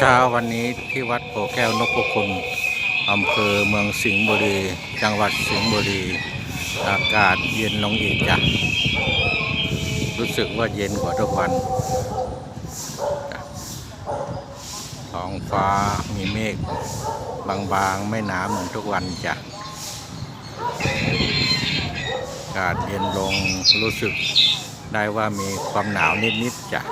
เช้าวันนี้ที่วัดโพแก้วนพคุณอำเภอเมืองสิงห์บุรี จังหวัดสิงห์บุรี อากาศเย็นลงอีกจ้ะรู้สึกว่าเย็นกว่าทุกวันท้องฟ้ามีเมฆบางๆ ไม่หนาเหมือนทุกวันจ้ะอากาศเย็นลงรู้สึกได้ว่ามีความหนาวนิด ๆ จ้ะ